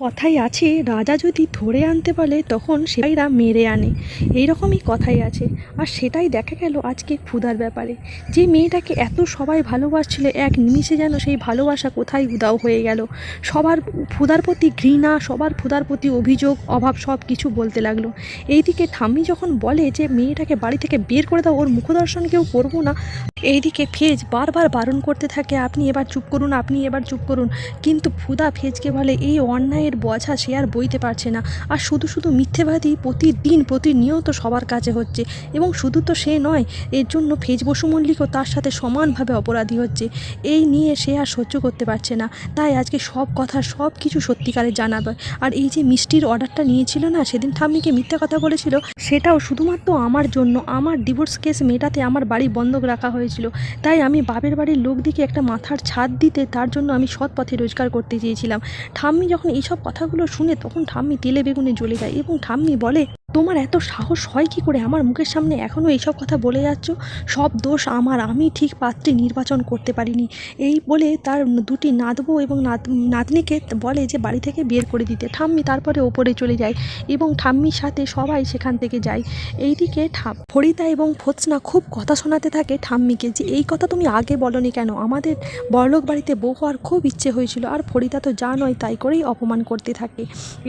কথাই আছে, রাজা যদি ধরে আনতে বলে তখন সেটাইরা মেরে আনে। এইরকমই কথাই আছে। আর সেটাই দেখা গেল আজকে ক্ষুধার ব্যাপারে। যে মেয়েটাকে এত সবাই ভালোবাসছিল, এক নিমিষে যেন সেই ভালোবাসা কোথায় উদাও হয়ে গেল। সবার ক্ষুধার প্রতি ঘৃণা, সবার ক্ষুধার প্রতি অভিযোগ, অভাব সব কিছু বলতে লাগল। এইদিকে ঠাম্মি যখন বলে যে, মেয়েটাকে বাড়ি থেকে বের করে দাও, ওর মুখদর্শন কেউ করব না এইদিকে ফেজ বারবার বারণ করতে থাকে, আপনি এবার চুপ করুন, আপনি এবার চুপ করুন। কিন্তু ফুদা ফেজকে বলে, এই অন্যায়ের বোঝা সে আর বইতে পারছে না। আর শুধু শুধু মিথ্যেবাদী প্রতিদিন, প্রতিনিয়ত সবার কাছে হচ্ছে। এবং শুধু তো সে নয়, এর জন্য ফেজ বসু মল্লিকও তার সাথে সমানভাবে অপরাধী হচ্ছে। এই নিয়ে সে আর সহ্য করতে পারছে না। তাই আজকে সব কথা, সব কিছু সত্যিকারে জানাবে। আর এই যে মিষ্টির অর্ডারটা নিয়েছিল না, সেদিন ঠাম্মিকে মিথ্যা কথা বলেছিল, সেটাও শুধুমাত্র আমার জন্য। আমার ডিভোর্স কেস মেটাতে আমার বাড়ি বন্ধক রাখা হয়েছিল। তাই আমি বাপের বাড়ির লোক লোকদিকে একটা মাথার ছাদ দিতে তার জন্য আমি সৎ পথে রোজগার করতে চেয়েছিলাম। ঠাম্মি যখন এইসব কথাগুলো শুনে তখন ঠাম্মি তেলে বেগুনে জ্বলে যায় এবং ঠাম্মি বলে তোমার এত সাহস হয় কি করে? আমার মুখের সামনে এখনও এইসব কথা বলে যাচ্ছ? সব দোষ আমার, আমি ঠিক পাত্রী নির্বাচন করতে পারিনি। এই বলে তার দুটি নাতবউ এবং নাত, নাতনিকে বলে যে বাড়ি থেকে বের করে দিতে। ঠাম্মি তারপরে ওপরে চলে যায় এবং ঠাম্মির সাথে সবাই সেখান থেকে যায়। এইদিকে ফরিদা এবং ফোৎসনা খুব কথা শোনাতে থাকে ঠাম্মিকে যে, এই কথা তুমি আগে বলনি কেন? আমাদের বড়লোক বাড়িতে বউ হওয়ার খুব ইচ্ছে হয়েছিল আর ফরিদা তো যা নয় তাই করেই অপমান করতে থাকে।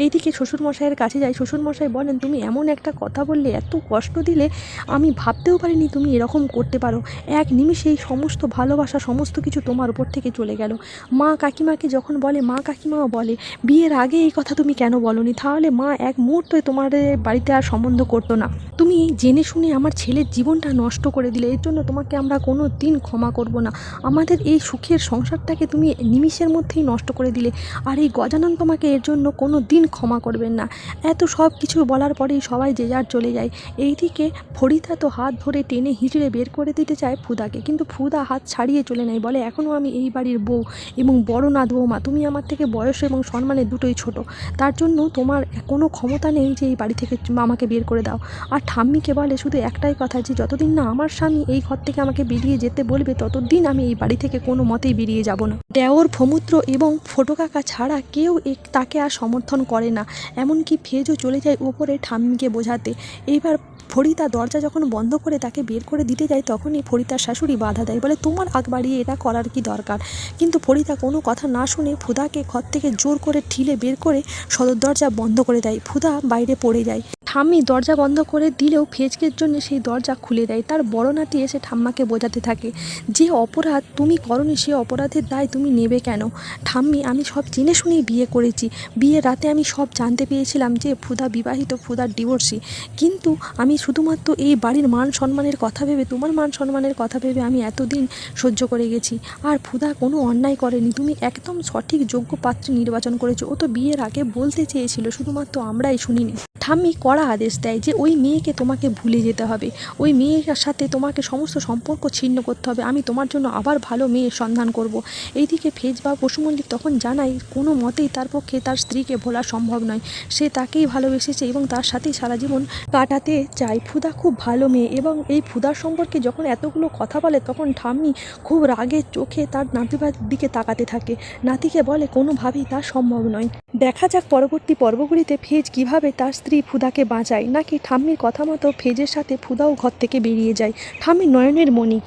এইদিকে শ্বশুরমশাইয়ের কাছে যায়। শ্বশুরমশাই বলেন, তুমি এমন একটা কথা বললে, এত কষ্ট দিলে আমি ভাবতেও পারিনি তুমি এরকম করতে পারো। এক নিমিষেই সমস্ত ভালোবাসা, সমস্ত কিছু তোমার উপর থেকে চলে গেল। মা কাকিমাকে যখন বলে, মা কাকিমাও বলে, বিয়ের আগে এই কথা তুমি কেন বলনি? তাহলে মা এক মুহূর্তে তোমার বাড়িতে আর সম্বন্ধ করতো না। তুমি জেনে শুনে আমার ছেলের জীবনটা নষ্ট করে দিলে, এর জন্য তোমাকে আমরা কোনো দিন ক্ষমা করব না। আমাদের এই সুখের সংসারটাকে তুমি নিমিষের মধ্যেই নষ্ট করে দিলে, আর এই গজানন তোমাকে এর জন্য কোনো দিন ক্ষমা করবেন না। এত সব কিছু বলার পরেই সবাই যে যার চলে যায়। এইদিকে ফরিদা তো হাত ধরে টেনে হিঁচড়ে বের করে দিতে চায় ফুদাকে। কিন্তু ফুদা হাত ছাড়িয়ে চলে নেয়, বলে এখনও আমি এই বাড়ির বউ এবং বড় নাত বৌমা। তুমি আমার থেকে বয়স এবং সম্মানে দুটোই ছোট। তার জন্য তোমার কোনো ক্ষমতা নেই যে এই বাড়ি থেকে আমাকে বের করে দাও। আর ঠাম্মিকে বলে, শুধু একটাই কথা যে যতদিন না আমার স্বামী এই ঘর থেকে আমাকে বেরিয়ে যেতে বলবে, ততদিন আমি এই বাড়ি থেকে কোনো মতেই বেরিয়ে যাব না। দেওর ফমুদ্র এবং ফোটো কাকা ছাড়া কেউ তাকে আর সমর্থন করে না। এমনকি ফেজও চলে যায় উপরে ঠাম্মিকে বোঝাতে। এইবার ফরিদা দরজা যখন বন্ধ করে তাকে বের করে দিতে যায়, তখনই ফরিদার শাশুড়ি বাধা দেয়, বলে তোমার আগ বাড়িয়ে এটা করার কি দরকার? কিন্তু ফরিদা কোনো কথা না শুনে ফুদাকে ঘর থেকে জোর করে ঠিলে বের করে সদর দরজা বন্ধ করে দেয়। ফুদা বাইরে পড়ে যায়। ঠাম্মি দরজা বন্ধ করে দিলেও ফেজকের জন্য সেই দরজা খুলে দেয়। তার বড় নাতি এসে ঠাম্মাকে বোঝাতে থাকে, যে অপরাধ তুমি করনি, সে অপরাধের দায় তুমি নেবে কেন? ঠাম্মি, আমি সব জেনে শুনেই বিয়ে করেছি। বিয়ের রাতে আমি সব জানতে পেরেছিলাম যে ফুদা বিবাহিত, ফুদার ডিভোর্সি। কিন্তু আমি শুধুমাত্র এই বাড়ির মান সম্মানের কথা ভেবে, তোমার মান সম্মানের কথা ভেবে আমি এতদিন সহ্য করে গেছি। আর ফুদা কোনো অন্যায় করেনি। তুমি একদম সঠিক, যোগ্য পাত্রে নির্বাচন করেছ। ও তো বিয়ের আগে বলতে চেয়েছিল, শুধুমাত্র আমরাই শুনিনি। ঠাম্মি কড়া আদেশ দেয় যে ওই মেয়েকে তোমাকে ভুলে যেতে হবে। ওই মেয়ের সাথে তোমাকে সমস্ত সম্পর্ক ছিন্ন করতে হবে। আমি তোমার জন্য আবার ভালো মেয়ের সন্ধান করব। এইদিকে ফেজ বা পশু তখন জানায়, কোনো মতেই তার পক্ষে তার স্ত্রীকে ভোলা সম্ভব নয়। সে তাকেই ভালোবেসেছে এবং তার সাথেই সারা জীবন কাটাতে চায়। ফুদা খুব ভালো মেয়ে এবং এই ফুদার সম্পর্কে যখন এতগুলো কথা বলে, তখন ঠাম্মি খুব রাগের চোখে তার নাতিবার দিকে তাকাতে থাকে। নাতিকে বলে, কোনোভাবেই তা সম্ভব নয়। দেখা যাক পরবর্তী পর্বগুলিতে ফেজ কীভাবে তার স্ত্রী ফুদাকে বাঁচায় নাকি ঠাম্মির কথা মতো ফেজের সাথে ফুদাও ঘর থেকে বেরিয়ে যায়? ঠাম্মি নয়নের মণি।